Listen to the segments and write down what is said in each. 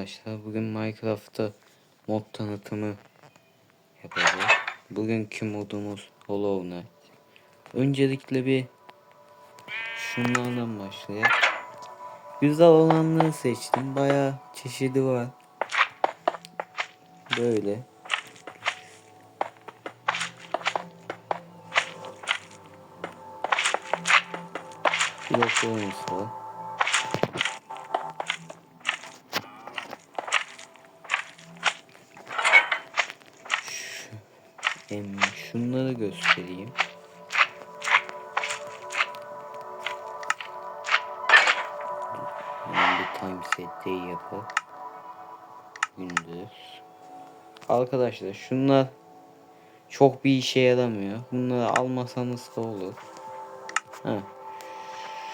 arkadaşlar. Bugün Minecraft'ta mod tanıtımı yapacağız. Bugünkü modumuz Hollow Knight. Öncelikle bir şunlardan başlayalım. Güzel olanları seçtim. Bayağı çeşidi var. Böyle. Bloklarımız var. Em, şunları göstereyim. Bir time set day yapalım. Gündüz. Arkadaşlar şunlar çok bir işe yaramıyor. Bunları almasanız da olur. Ha.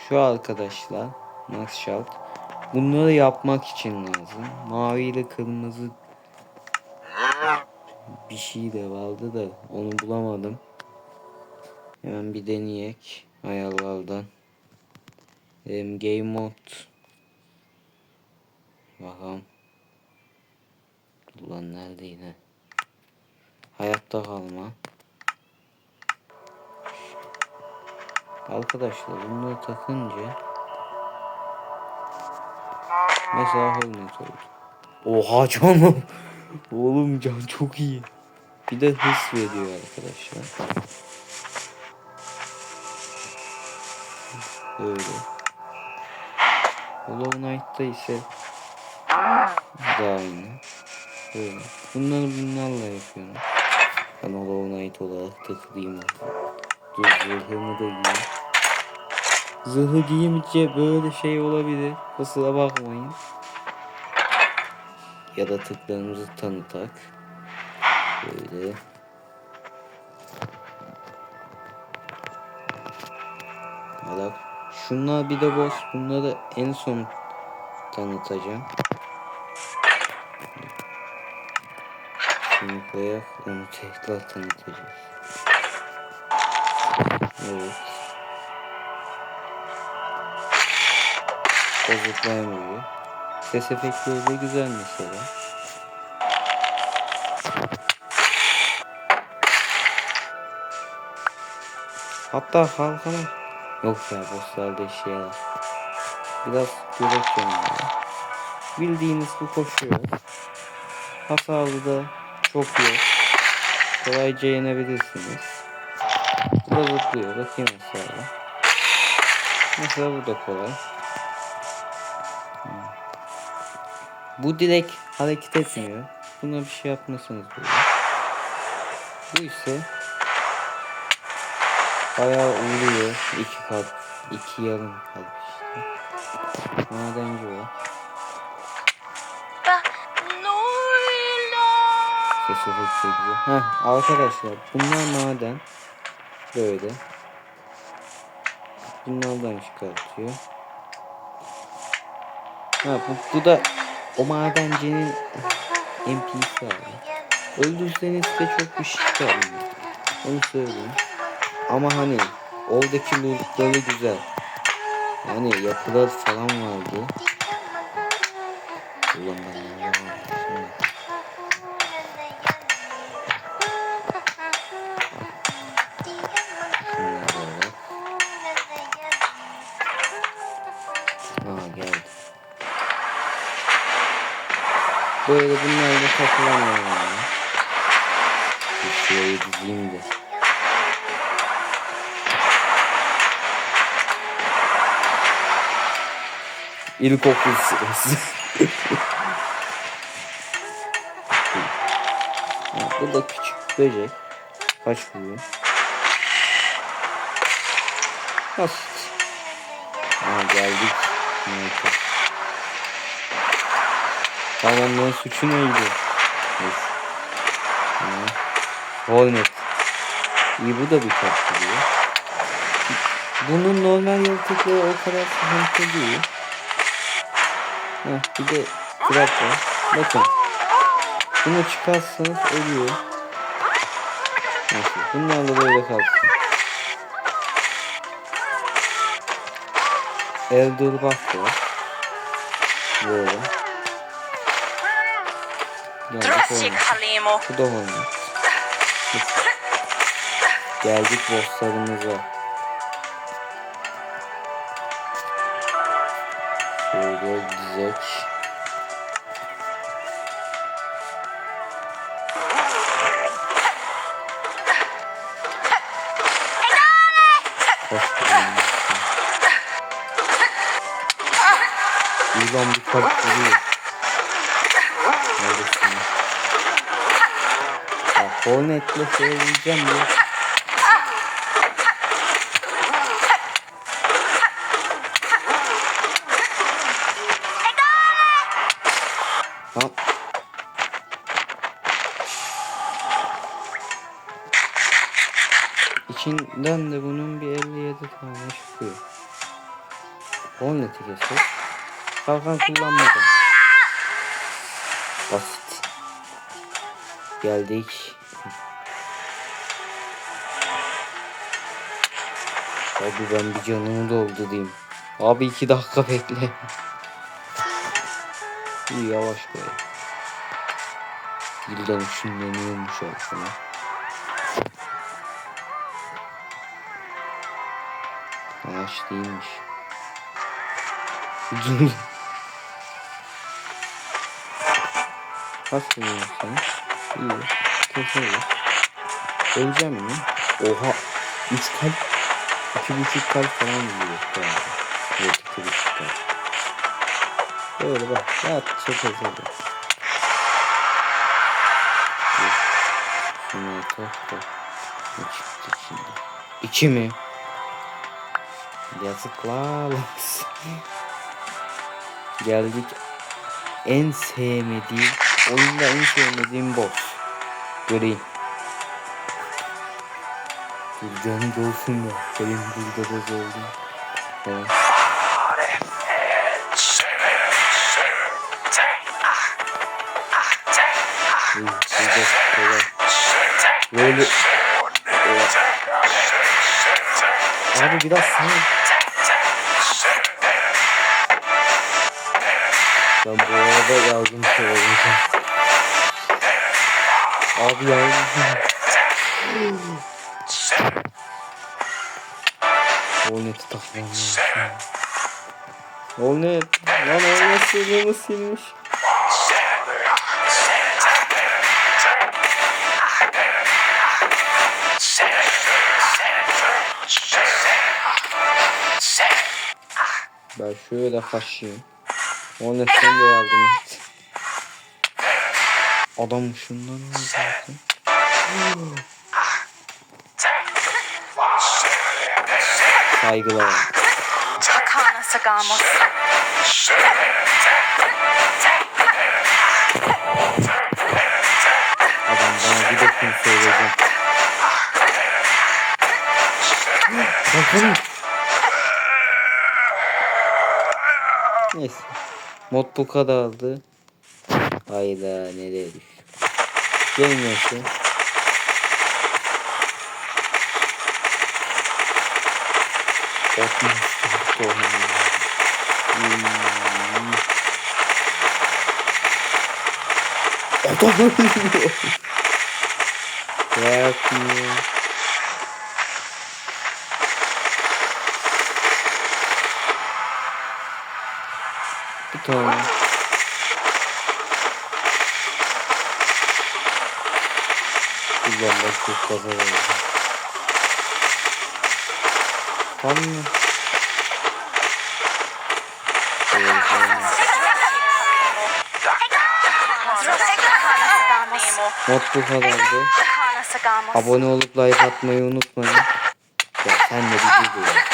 Şu arkadaşlar Max Shalt. Bunları yapmak için lazım. Mavi ile kırmızı bir şey de vardı da onu bulamadım. Hemen bir deneyek ayarlardan. Em, game mode. Bakalım. Ulan nerede yine? Hayatta kalma. Arkadaşlar bunları takınca mesela Hornet oldu. Oha canım. Oğlum can çok iyi. Bir de hız veriyor arkadaşlar. Böyle. Hollow Knight'ta ise daha aynı. Böyle. Bunları bunlarla yapıyorum. Ben Hollow Knight olarak takılayım. Dur zırhımı da giyeyim. Zırhı giyince böyle şey olabilir. Kusura bakmayın. Ya da tıklarımızı tanıtak. Böyle. Bak. Şunlar bir de boss. Bunları en son tanıtacağım. Şunu koyak. Onu tekrar tanıtacağız. Evet. Bozuklayamıyor. Ses efektleri de güzel mesela. Hatta kalkana. Yok ya bosslarda işe yarar. Biraz göbek yanıyor. Bildiğiniz bu koşuyor. Hasarı da çok yok. Kolayca yenebilirsiniz. Bu da zıplıyor. Bakayım mesela. Mesela bu da kolay. Bu direkt hareket etmiyor. Buna bir şey yapmasınız böyle. Bu ise bayağı uğruyor. İki kalp, iki yarım kalp işte. Madenci o. Sesi çok güzel. Heh, arkadaşlar bunlar maden. Böyle. Bunlardan çıkartıyor. Ha bu, bu da o madencinin NPC abi. Öldürseniz de çok bir şey kalmıyor. Onu söyleyeyim. Ama hani oradaki lootları güzel. Yani yapılar falan vardı. Ulan ben ne Böyle bunlarla takılamıyorum yani. Bir şurayı dizeyim de. İlkokul sırası. Bu da küçük böcek. Kaç vuruyor? Basit. Ha geldik. Neyse. Hayvanların suçu neydi? Neyse. Hornet. İyi bu da bir tatlı diyor. Bunun normal yaratıkları o kadar sıkıntı değil. Heh, bir de trap var. Bakın. Bunu çıkarsanız ölüyor. Neyse. Bunlarla böyle kalsın. Elder bak var. Böyle. Geldik. Halimo. Bu da. Geldik bosslarımıza. Şöyle dizek. Hoş geldin. İyi lan bir kalp vuruyor. Neredesin? Ya Hornet'le söyleyeceğim ya. Ha. İçinden de bunun bir 57 tane çıkıyor. Hornet'i kesip kalkan kullanmadım. Basit. Geldik. Abi ben bir canımı doldurayım. Abi iki dakika bekle. İyi yavaş koy. Dilden üşünleniyormuş aslında. Ağaç değilmiş. Kaç milyon sana? İyi. Keseriz. Öleceğim mi? Oha. 3 kalp. 2,5 kalp falan yiyor galiba. Evet 2,5 kalp. Böyle bak. Rahatça keselim. Dur. Şunu tak da. Ne çıktı şimdi? 2 mi? Yazıklar olsun. Geldik en sevmediğim oyunda en sevmediğim boss. Göreyim. Canı dolsun da. Benim burada. İyi, güzel, kolay. Böyle... Abi biraz sana... Ben bu arada yardım söyleyeceğim. Abi yardım. Hornet'i takmam lazım. Hornet. Lan Hornet sığınımı silmiş. Ben şöyle kaçayım. Hornet sen de yardım et. Adam şundan zaten. Saygılar. Sagamos. Adam bana bir dokun söyleyeceğim. Bakın. Neyse. Mod bu kadardı. Hayda nereye düştük. Gelmiyorsun. Korkmuş. Hmm. Adam ölüyor. Bırakmıyor. Bir tane. Kullanmak Hakana Sagamos. Mod bu kadardı. Abone olup like atmayı unutmayın. Ya sen de bir video ya.